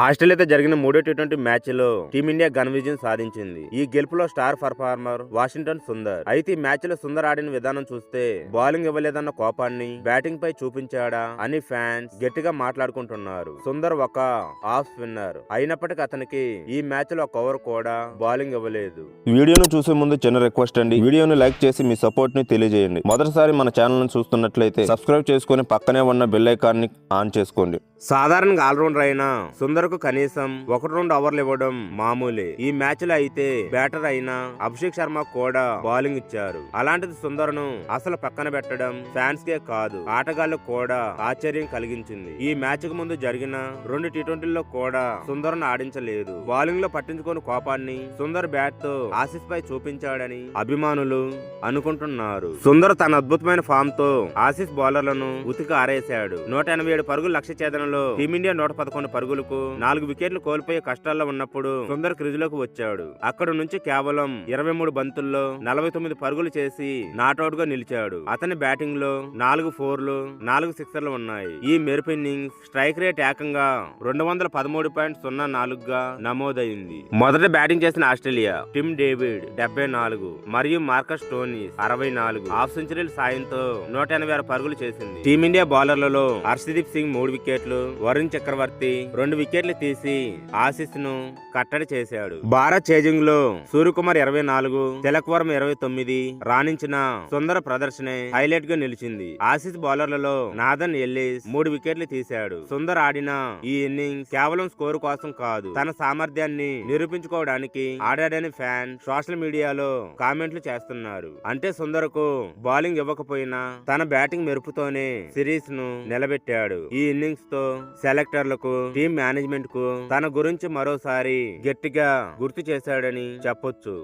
ఆస్ట్రేలియాతో జరిగిన మూడో T twenty మ్యాచ్లో టీమిండియా ఘన విజయం సాధించింది. ఈ గెలుపులో స్టార్ పర్ఫార్మర్ వాషింగ్టన్ సుందర్. అయితే ఈ మ్యాచ్లో సుందర్ ఆడిన విధానం చూస్తే బౌలింగ్ ఇవ్వలేదన్న కోపాన్ని బ్యాటింగ్ పై చూపించాడా అని ఫ్యాన్స్ గట్టిగా మాట్లాడుకుంటున్నారు. సుందర్ ఒక ఆఫ్ స్పిన్నర్. అయినప్పటికీ అతనికి ఈ మ్యాచ్లో ఒక ఓవర్ కూడా బౌలింగ్ ఇవ్వలేదు. వీడియోను చూసే ముందు చిన్న రిక్వెస్ట్ అండి. వీడియోను లైక్ చేసి మీ సపోర్ట్ని తెలియజేయండి. మొదటిసారి మన ఛానల్ను చూస్తున్నట్లయితే సబ్స్క్రైబ్ చేసుకుని పక్కనే ఉన్న బెల్ ఐకాన్ని ఆన్ చేసుకోండి. సాధారణంగా ఆల్రౌండర్ అయినా సుందర్కు కనీసం ఒకటి రెండు ఓవర్లు ఇవ్వడం మామూలే. ఈ మ్యాచ్లో అయితే బ్యాటర్ అయినా అభిషేక్ శర్మ కూడా బౌలింగ్ ఇచ్చారు. అలాంటిది సుందర్ను అసలు పక్కన పెట్టడం ఫ్యాన్స్ కే కాదు ఆటగాళ్ళకు కూడా ఆశ్చర్యం కలిగించింది. ఈ మ్యాచ్కు ముందు జరిగిన రెండు టీ ట్వంటీల్లో కూడా సుందర్ను ఆడించలేదు. బౌలింగ్లో పట్టించుకుని కోపాన్ని సుందర్ బ్యాట్తో ఆసిస్ పై చూపించాడని అభిమానులు అనుకుంటున్నారు. సుందర్ తన అద్భుతమైన ఫామ్తో ఆసిస్ బౌలర్లను ఉతికి ఆరేశాడు. నూట ఎనభై ఏడు పరుగులు లక్ష్య ఛేదనలో టీమిండియా నూట పదకొండు పరుగులకు నాలుగు వికెట్లు కోల్పోయే కష్టాల్లో ఉన్నప్పుడు సుందర్ క్రిజ్లోకి వచ్చాడు. అక్కడ నుంచి కేవలం ఇరవై మూడు బంతుల్లో నలభై తొమ్మిది పరుగులు చేసి నాట్అవుట్గా నిలిచాడు. అతని బ్యాటింగ్లో నాలుగు ఫోర్లు నాలుగు సిక్సర్లు ఉన్నాయి. ఈ మెరుపు ఇన్నింగ్స్ స్ట్రైక్ రేట్ ఏకంగా రెండు వందల పదమూడు పాయింట్ సున్నా నాలుగుగా నమోదైంది. మొదట బ్యాటింగ్ చేసిన ఆస్ట్రేలియా టిమ్ డేవిడ్ డెబ్బై నాలుగు మరియు మార్కస్ టోనీస్ అరవై నాలుగు హాఫ్ సెంచరీల సాయంతో నూట ఎనభై ఆరు పరుగులు చేసింది. టీమిండియా బౌలర్లలో హర్షదీప్ సింగ్ మూడు వికెట్లు వరుణ్ చక్రవర్తి రెండు వికెట్లు తీసి ఆశీస్ను కట్టడి చేశాడు. భారత్ చేజింగ్లో సూర్యకుమార్ ఇరవై నాలుగు తిలక్ ఇరవై తొమ్మిది రాణించిన సుందర ప్రదర్శనే హైలైట్గా నిలిచింది. ఆశీస్ బౌలర్లలో నాదన్ ఎల్లిస్ మూడు వికెట్లు తీశాడు. సుందర్ ఆడిన ఈ ఇన్నింగ్స్ కేవలం స్కోరు కోసం కాదు తన సామర్థ్యాన్ని నిరూపించుకోవడానికి ఆడాడని ఫ్యాన్ సోషల్ మీడియాలో కామెంట్లు చేస్తున్నారు. అంటే సుందర్కు బౌలింగ్ ఇవ్వకపోయినా తన బ్యాటింగ్ మెరుపుతోనే సిరీస్ను నిలబెట్టాడు. ఈ ఇన్నింగ్స్తో సెలెక్టర్లకు టీం మేనేజ్మెంట్కు తన గురించి మరోసారి గట్టిగా గుర్తు చేశాడని చెప్పొచ్చు.